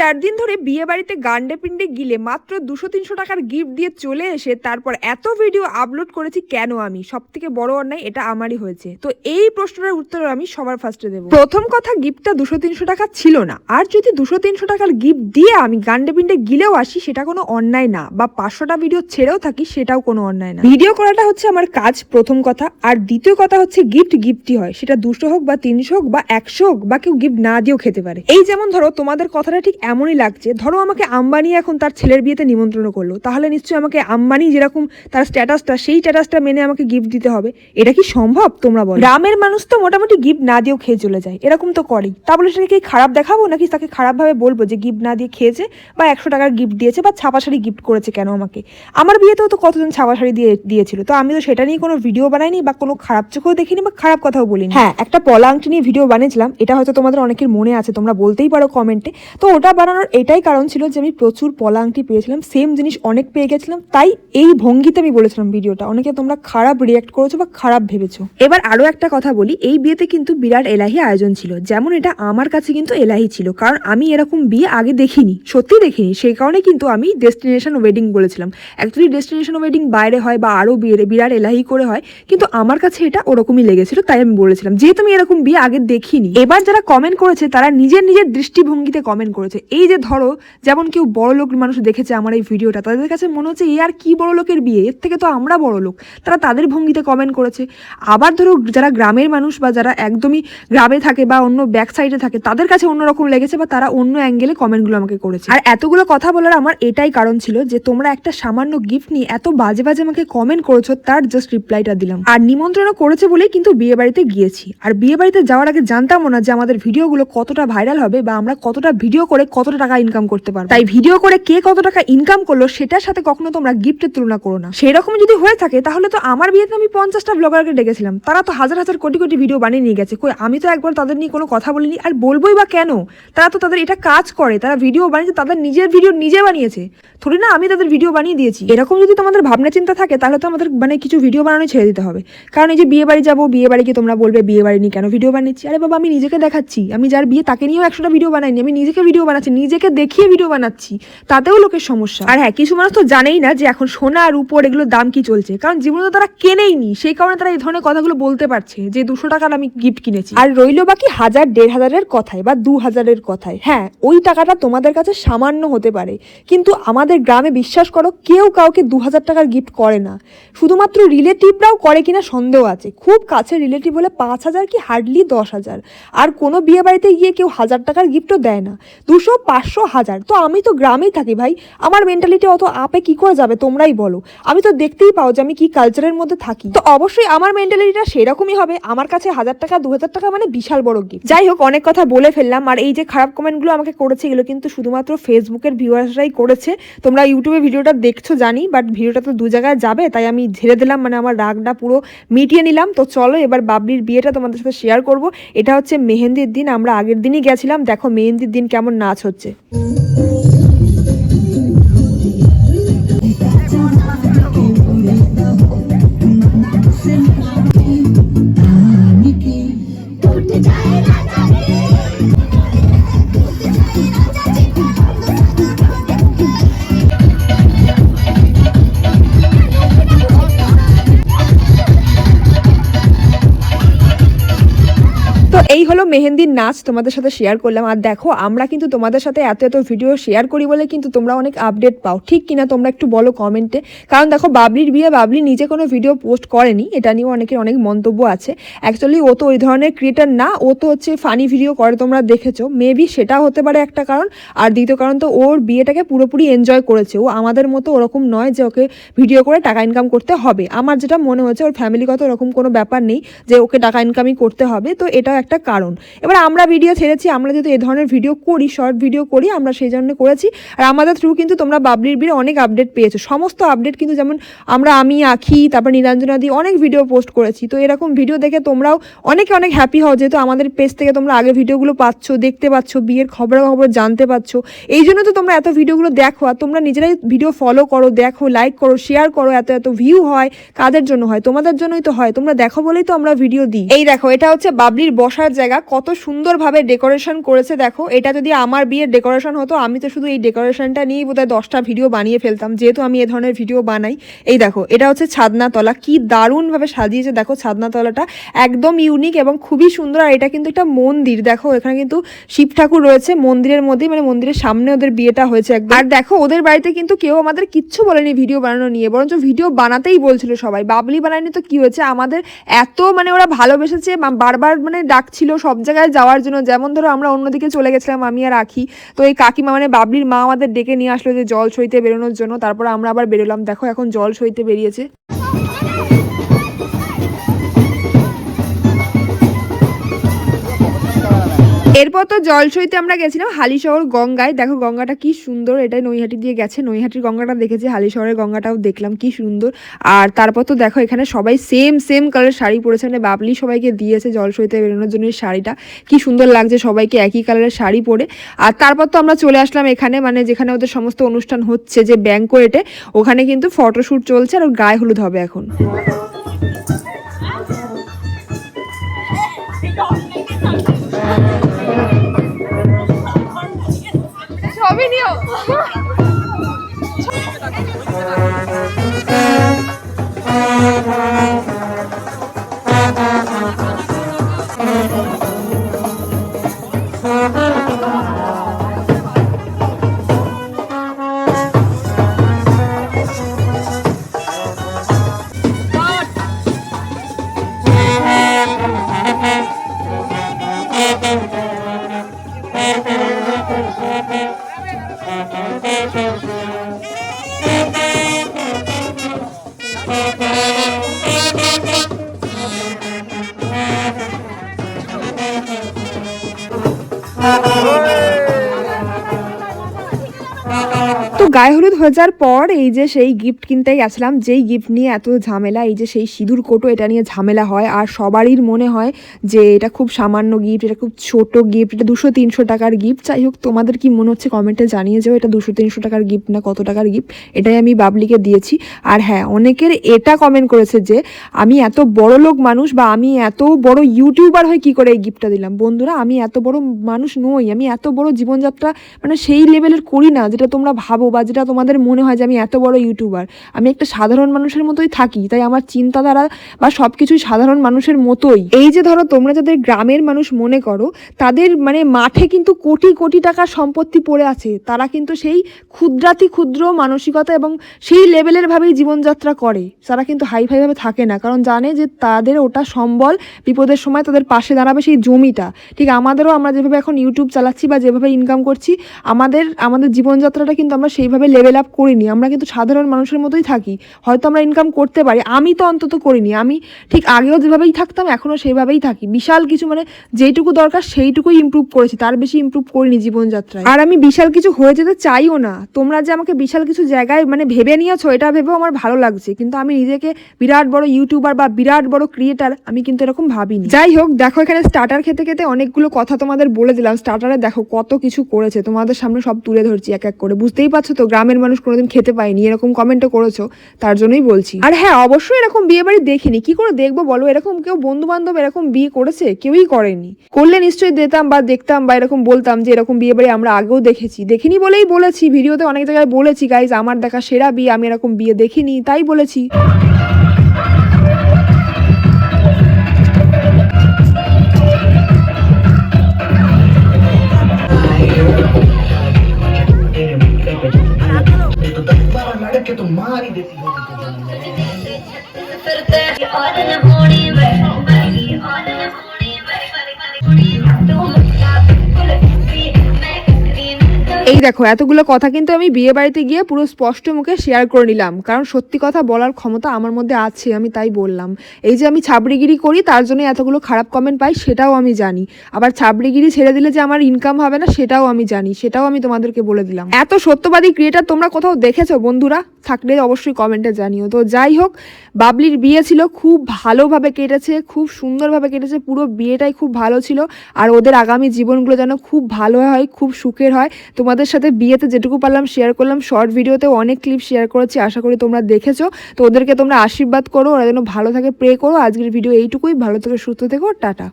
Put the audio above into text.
চার দিন ধরে বিয়ে বাড়িতে গান্ডে পিন্ডে গিলে মাত্র দুশো তিনশো টাকার গিফট দিয়ে চলে এসে তারপর এত ভিডিও আপলোড করেছি কেন আমি? সব থেকে বড় অন্যায় এটা আমারই হয়েছে। তো এই প্রশ্নটার উত্তর আমি সবার ফার্স্টে দেবো। প্রথম কথা গিফটটা দুশো তিনশো টাকা ছিল না। আর যদি দুশো তিনশো টাকার গিফট দিয়ে আমি গান্ডে পিন্ডে গিলেও আসি, সেটা কোনো অন্যায় না। বা পাঁচশোটা ভিডিও ছেড়েও থাকি, সেটাও কোনো অন্যায় না। ভিডিও করাটা হচ্ছে আমার কাজ প্রথম কথা। আর দ্বিতীয় কথা হচ্ছে গিফট গিফটই হয়। সেটা দুশো হোক বা তিনশো হোক বা একশো হোক, বা কেউ গিফট না দিয়েও খেতে পারে। এই যেমন ধরো, তোমাদের কথাটা ঠিক এমনই লাগছে, ধরো আমাকে আম্বানি এখন তার ছেলের বিয়েতে নিমন্ত্রণ করল, তাহলে নিশ্চয়ই আমাকে আম্বানি যেরকম তার স্ট্যাটাসটা, সেই স্ট্যাটাসটা মেনে আমাকে গিফট দিতে হবে। এটা কি সম্ভব তোমরা বলো? গ্রামের মানুষ তো মোটামুটি গিফট না দিয়েও খেয়ে চলে যায়, এরকম তো করেই। তা বলে সেটাকে খারাপ দেখাবো, নাকি তাকে খারাপভাবে বলব যে গিফট না দিয়ে খেয়েছে বা একশো টাকার গিফট দিয়েছে বা ছাপা শাড়ি গিফট করেছে কেন আমাকে? আমার বিয়েতেও তো কতজন ছাপা শাড়ি দিয়ে, দিয়েছিল, তো আমি তো সেটা নিয়ে কোনো ভিডিও বানাইনি বা কোনো খারাপ চোখেও দেখিনি বা খারাপ কথাও বলিনি। হ্যাঁ একটা পলা আংটি নিয়ে ভিডিও বানিয়েছিলাম, এটা হয়তো তোমাদের অনেকের মনে আছে, তোমরা বলতেই পারো কমেন্টে তো ওটা বানানোর এটাই কারণ ছিল যে আমি প্রচুর পলা আংটি পেয়েছিলাম সেম জিনিস অনেক পেয়ে গেছিলাম, তাই এই ভঙ্গিতে আমি বলেছিলাম ভিডিওটা। অনেকে তোমরা খারাপ রিয়াক্ট করেছ বা খারাপ ভেবেছো। এবার আরও একটা কথা বলি, এই বিয়েতে কিন্তু বিরাট এলাহি আয়োজন ছিল, যেমন এটা আমার কাছে কিন্তু এলাহি ছিল, কারণ আমি এরকম বিয়ে আগে দেখিনি, সত্যি দেখিনি, সেই কারণে কিন্তু আমি ডেস্টিনেশন ওয়েডিং বলেছিলাম। অ্যাকচুয়ালি ডেস্টিনেশন ওয়েডিং বাইরে হয় বা আরও বিয়ে বিরাট এলাহি করে হয়, কিন্তু আমার কাছে এটা ওরকমই লেগেছিল, তাই আমি বলেছিলাম, যেহেতু আমি এরকম বিয়ে আগে দেখিনি। এবার যারা কমেন্ট করেছে, তারা নিজের নিজের দৃষ্টিভঙ্গিতে কমেন্ট করেছে এই যে ধরো, যেমন কেউ বড় লোক মানুষ দেখেছে আমার এই ভিডিওটা, তাদের কাছে মনে হচ্ছে এ আর কি বড় লোকের বিয়ে? এর থেকে তো আমরা বড় লোক। তারা তাদের ভঙ্গিতে কমেন্ট করেছে। আবার ধরো যারা গ্রামের মানুষ বা যারা একদমই গ্রামে থাকে বা অন্য ব্যাক সাইডে থাকে, তাদের কাছে অন্যরকম লেগেছে বা তারা অন্য অ্যাঙ্গেলে কমেন্টগুলো আমাকে করেছে। আর এতগুলো কথা বলার আমার এটাই কারণ ছিল যে, তোমরা একটা সামান্য গিফট নিয়ে এত বাজে বাজে আমাকে কমেন্ট করেছ, তার জাস্ট রিপ্লাইটা দিলাম। আর নিমন্ত্রণও করেছে বলেই কিন্তু বিয়ে বাড়িতে গিয়েছি। আর বিয়ে বাড়িতে যাওয়ার আগে জানতামও না যে আমাদের ভিডিওগুলো কতটা ভাইরাল হবে বা আমরা কতটা ভিডিও করে কতটা টাকা ইনকাম করতে পারব? তাই ভিডিও করে কে কত টাকা ইনকাম করল সেটার সাথে কখনো তোমরা গিফটের তুলনা করো না। সেরকম যদি হয়ে থাকে, তাহলে তো আমার বিয়েতে আমি পঞ্চাশটা ব্লগারকে ডেকেছিলাম। তারা তো হাজার হাজার কোটি কোটি ভিডিও বানিয়ে নিয়ে গেছে। কই, আমি তো একবার তাদের নিয়ে কোনো কথা বলিনি। আর বলবোই বা কেন? তারা তো তাদের এটা কাজ করে। তারা ভিডিও বানিয়েছে, তাদের নিজের ভিডিও নিজে বানিয়েছে। থোড়ি না, আমি তাদের ভিডিও বানিয়ে দিয়েছি। এরকম যদি তোমাদের ভাবনা চিন্তা থাকে, তাহলে তো আমাদের মানে কিছু ভিডিও বানানো ছেড়ে দিতে হবে। কারণ এই যে বিয়ে বাড়ি যাব, বিয়ে বাড়িকে তোমরা বলবে, বিয়ে বাড়ি নিয়ে কেন ভিডিও বানিয়েছি? আরে বাবা, আমি নিজেকে দেখাচ্ছি। আমি যার বিয়ে তাকে নিয়েও একশোটা ভিডিও বানাইনি। আমি নিজেকে ভিডিও বানাচ্ছি। নিজেকে দেখিয়ে ভিডিও বানাচ্ছি তাতেও লোকের সমস্যা। আর হ্যাঁ কিছু মানুষ তো জানেই না যে এখন সোনা আর উপর এগুলোর দাম কি চলছে। কারণ জীবনে তো তারা কেনেই নি সেই কারণে তারা এই ধরনের কথাগুলো বলতে পারছে যে দুশো টাকার আমি গিফট কিনেছি। আর রইল বাকি হাজার দেড় হাজারের কথায় বা দু হাজারের কথায়। হ্যাঁ ওই টাকাটা তোমাদের কাছে সামান্য হতে পারে কিন্তু আমাদের গ্রামে বিশ্বাস করো কেউ কাউকে দু হাজার টাকার গিফট করে না। শুধুমাত্র রিলেটিভরাও করে কিনা সন্দেহ আছে। খুব কাছে রিলেটিভ হলে পাঁচ হাজার কি হার্ডলি দশ হাজার। আর কোনো বিয়ে বাড়িতে গিয়ে কেউ হাজার টাকার গিফটও দেয় না। দুশো পাঁচশো হাজার। তো আমি তো গ্রামেই থাকি ভাই। আমার মেন্টালিটি অত আপে কি করে যাবে তোমরাই বলো। আমি তো দেখতেই পাও যে আমি কি কালচারের মধ্যে থাকি। তো অবশ্যই আমার মেন্টালিটিটা সেরকমই হবে। আমার কাছে হাজার টাকা, দু হাজার টাকা মানে বিশাল বড় গিফট যাই হোক, অনেক কথা বলে ফেললাম। আর এই যে খারাপ কমেন্টগুলো আমাকে করেছে, এগুলো কিন্তু শুধুমাত্র ফেসবুকের ভিউয়ার্সরাই করেছে। তোমরা ইউটিউবে ভিডিওটা দেখছ, জানি। বাট ভিডিওটা তো দু জায়গায় যাবে, তাই আমি ঝেড়ে দিলাম। মানে আমার রাগটা পুরো মিটিয়ে নিলাম। তো চলো, এবার বাবলির বিয়েটা তোমাদের সাথে শেয়ার করব। এটা হচ্ছে মেহেন্দির দিন। আমরা আগের দিনই গেছিলাম। দেখো মেহেন্দির দিন কেমন নাচ হচ্ছে মেহেন্দির নাচ তোমাদের সাথে শেয়ার করলাম। আর দেখো, আমরা কিন্তু তোমাদের সাথে এত এত ভিডিও শেয়ার করি বলে কিন্তু তোমরা অনেক আপডেট পাও। ঠিক কিনা তোমরা একটু বলো কমেন্টে কারণ দেখো, বাবলির বিয়ে, বাবলি নিজে কোনো ভিডিও পোস্ট করেনি। এটা নিয়েও অনেকের অনেক মন্তব্য আছে। অ্যাকচুয়ালি ও তো ওই ধরনের ক্রিয়েটার না। ও তো হচ্ছে ফানি ভিডিও করে, তোমরা দেখেছ। মেবি সেটা হতে পারে একটা কারণ। আর দ্বিতীয় কারণ তো ওর বিয়েটাকে পুরোপুরি এনজয় করেছে। ও আমাদের মতো ওরকম নয় যে ওকে ভিডিও করে টাকা ইনকাম করতে হবে। আমার যেটা মনে হচ্ছে ওর ফ্যামিলিগত ওরকম কোনো ব্যাপার নেই যে ওকে টাকা ইনকামই করতে হবে। তো এটাও একটা কারণ। এবার আমরা ভিডিও ছেড়েছি, আমরা যেহেতু এ ধরনের ভিডিও করি শর্ট ভিডিও করি, আমরা সেই জন্য করেছি। আর আমাদের থ্রু কিন্তু তোমরা বাবলির বিয়ে অনেক আপডেট পেয়েছ। সমস্ত আপডেট কিন্তু যেমন আমরা আমি, আখি, তারপর নীলাঞ্জনা দি অনেক ভিডিও পোস্ট করেছি। তো এরকম ভিডিও দেখে তোমরাও অনেকে অনেক হ্যাপি হও যেহেতু আমাদের পেজ থেকে তোমরা আগে ভিডিওগুলো পাচ্ছ, দেখতে পাচ্ছ বিয়ের খবরাখবর জানতে পারছ এই জন্য তো তোমরা এত ভিডিওগুলো দেখো, আর তোমরা নিজেরাই ভিডিও ফলো করো, দেখো লাইক করো শেয়ার করো, এত এত ভিউ হয়, কাদের জন্য হয়? তোমাদের জন্যই তো হয়, তোমরা দেখো বলেই তো আমরা ভিডিও দিই। এই দেখো, এটা হচ্ছে বাবলির বসার জায়গা কত সুন্দরভাবে ডেকোরেশন করেছে, দেখো। এটা যদি আমার বিয়ের ডেকোরেশন হতো, আমি তো শুধু এই ডেকোরেশনটা নিয়েই বোধহয় দশটা ভিডিও বানিয়ে ফেলতাম, যেহেতু আমি এ ধরনের ভিডিও বানাই। এই দেখো, এটা হচ্ছে ছাদনাতলা। কি দারুণভাবে সাজিয়েছে, দেখো ছাদনাতলাটা। একদম ইউনিক এবং খুবই সুন্দর, আর এটা কিন্তু একটা মন্দির। দেখো, এখানে কিন্তু শিব ঠাকুর রয়েছে মন্দিরের মধ্যে মানে মন্দিরের সামনে ওদের বিয়েটা হয়েছে একদম। আর দেখো, ওদের বাড়িতে কিন্তু কেউ আমাদের কিচ্ছু বলেনি ভিডিও বানানো নিয়ে, বরঞ্চ ভিডিও বানাতেই বলছিল সবাই। বাবলি বানায়নি তো কি হয়েছে? আমাদের এত মানে ওরা ভালোবেসেছে বারবার মানে ডাকছিল সব জায়গায় যাওয়ার জন্য, যেমন ধরো আমরা অন্যদিকে চলে গেছিলাম, আমি আর আখি। তো এই কাকিমা মানে বাবলির মা আমাদের ডেকে নিয়ে আসলো যে জল সইতে বেরোনোর জন্য। তারপর আমরা আবার বেরোলাম। দেখো এখন জল সইতে বেরিয়েছে। এরপর তো জলসইতে আমরা গেছিলাম হালিশহর গঙ্গায়। দেখো গঙ্গাটা কি সুন্দর, এটাই নৈহাটি দিয়ে গেছে। নৈহাটির গঙ্গাটা দেখেছি, হালিশহরের গঙ্গাটাও দেখলাম, কি সুন্দর। আর তারপর তো দেখো এখানে সবাই সেম সেম কালার শাড়ি পরেছে মানে বাবলি সবাইকে দিয়েছে জলসইতে বেরোনোর জন্য শাড়িটা। কি সুন্দর লাগছে সবাইকে একই কালারের শাড়ি পরে। আর তারপর তো আমরা চলে আসলাম এখানে মানে যেখানে ওদের সমস্ত অনুষ্ঠান হচ্ছে, যে ব্যাঙ্কোয়েটে ওখানে কিন্তু ফটোশ্যুট চলছে আর গায়ে হলুদ হবে এখন। সবই Thank you. গায়ে হলুদ হয়ে যাওয়ার পর এই যে সেই গিফট কিনতে গেছিলাম, যেই গিফট নিয়ে এত ঝামেলা, এই যে সেই সিঁদুর কোটো, এটা নিয়ে ঝামেলা হয়। আর সবারই মনে হয় যে এটা খুব সামান্য গিফট এটা খুব ছোট গিফট এটা দুশো তিনশো টাকার গিফট যাই হোক, তোমাদের কি মনে হচ্ছে কমেন্টে জানিয়ে যাও, এটা দুশো তিনশো টাকার গিফট না কত টাকার গিফট এটাই আমি বাবলিকে দিয়েছি। আর হ্যাঁ অনেকের এটা কমেন্ট করেছে যে, আমি এত বড় লোক মানুষ বা আমি এত বড় ইউটিউবার হয়ে কি করে এই গিফটটা দিলাম? বন্ধুরা, আমি এত বড় মানুষ নই, আমি এত বড় জীবনযাত্রা মানে সেই লেভেলের করি না, যেটা তোমরা ভাবো বা যেটা তোমাদের মনে হয় যে আমি এত বড় ইউটিউবার, আমি একটা সাধারণ মানুষের মতোই থাকি, তাই আমার চিন্তাধারা বা সব কিছুই সাধারণ মানুষের মতোই। এই যে ধরো তোমরা যাদের গ্রামের মানুষ মনে করো, তাদের মানে মাঠে কিন্তু কোটি কোটি টাকার সম্পত্তি পড়ে আছে, তারা কিন্তু সেই ক্ষুদ্রাতি ক্ষুদ্র মানসিকতা এবং সেই লেভেলের ভাবেই জীবনযাত্রা করে। তারা কিন্তু হাই ফাই ভাবে থাকে না, কারণ জানে যে তাদের ওটা সম্বল বিপদের সময় তাদের পাশে দাঁড়াবে সেই জমিটা। ঠিক আমাদেরও আমরা যেভাবে এখন ইউটিউব চালাচ্ছি বা যেভাবে ইনকাম করছি, আমাদের আমাদের জীবনযাত্রাটা কিন্তু আমরা সেইভাবে লেভেল আপ করিনি। আমরা কিন্তু সাধারণ মানুষের মতোই থাকি। হয়তো আমরা ইনকাম করতে পারি। আমি তো অন্তত করিনি। আমি ঠিক আগেও যেভাবেই থাকতাম, এখনও সেইভাবেই থাকি। বিশাল কিছু মানে যেইটুকু দরকার সেইটুকুই ইমপ্রুভ করেছি। তার বেশি ইমপ্রুভ করিনি জীবনযাত্রায়। আর আমি বিশাল কিছু হয়ে যেতে চাইও না। তোমরা যে আমাকে বিশাল কিছু জায়গায় মানে ভেবে নিয়েছো, এটা ভেবেও আমার ভালো লাগছে। কিন্তু আমি নিজেকে বিরাট বড় ইউটিউবার বা বিরাট বড় ক্রিয়েটার আমি কিন্তু এরকম ভাবিনি। যাই হোক, দেখো এখানে স্টার্টার খেতে খেতে অনেকগুলো কথা তোমাদের বলে দিলাম। স্টার্টারে দেখো কত কিছু করেছে। তোমাদের সামনে সব তুলে ধরছি এক এক করে। বুঝতেই পারছ তো গ্রামের মানুষ কোনোদিন খেতে পায়নি, এরকম কমেন্টও করেছ, তার জন্যই বলছি। আর হ্যাঁ অবশ্যই এরকম বিয়ে বাড়ি দেখিনি, কি করে দেখব বলো? এরকম কেউ বন্ধু বান্ধব এরকম বিয়ে করেছে? কেউই করেনি। করলে নিশ্চয়ই দিতাম বা দেখতাম বা এরকম বলতাম যে এরকম বিয়ে বাড়ি আমরা আগেও দেখেছি। দেখিনি বলেই বলেছি, ভিডিওতে অনেক জায়গায় বলেছি গাইজ আমার দেখা সেরা বিয়ে, আমি এরকম বিয়ে দেখিনি। তাই বলেছি। भी मैं करीन এই দেখো এতগুলো কথা কিন্তু আমি বিয়ে বাড়িতে গিয়ে পুরো স্পষ্ট মুখে শেয়ার করে নিলাম কারণ সত্যি কথা বলার ক্ষমতা আমার মধ্যে আছে আমি তাই বললাম এই যে আমি ছাবড়িগিরি করি তার জন্য এতগুলো খারাপ কমেন্ট পাই সেটাও আমি জানি আবার ছাবড়িগিরি ছেড়ে দিলে যে আমার ইনকাম হবে না সেটাও আমি জানি সেটাও আমি তোমাদেরকে বলে দিলাম এত সত্যবাদী ক্রিয়েটার তোমরা কোথাও দেখেছো বন্ধুরা থাকলে অবশ্যই কমেন্টে জানিও। তো যাই হোক, বাবলির বিয়ে ছিল, খুব ভালোভাবে কেটেছে, খুব সুন্দরভাবে কেটেছে, পুরো বিয়েটাই খুব ভালো ছিল। আর ওদের আগামী জীবনগুলো যেন খুব ভালো হয়, খুব সুখের হয়। তোমাদের সাথে বিয়েতে যেটুকু পারলাম শেয়ার করলাম শর্ট ভিডিওতে অনেক ক্লিপ শেয়ার করেছি, আশা করি তোমরা দেখেছ। তো ওদেরকে তোমরা আশীর্বাদ করো, ওরা যেন ভালো থাকে প্রে করো। আজকের ভিডিও এইটুকুই, ভালো থেকে, সুস্থ থেকো, টাটা।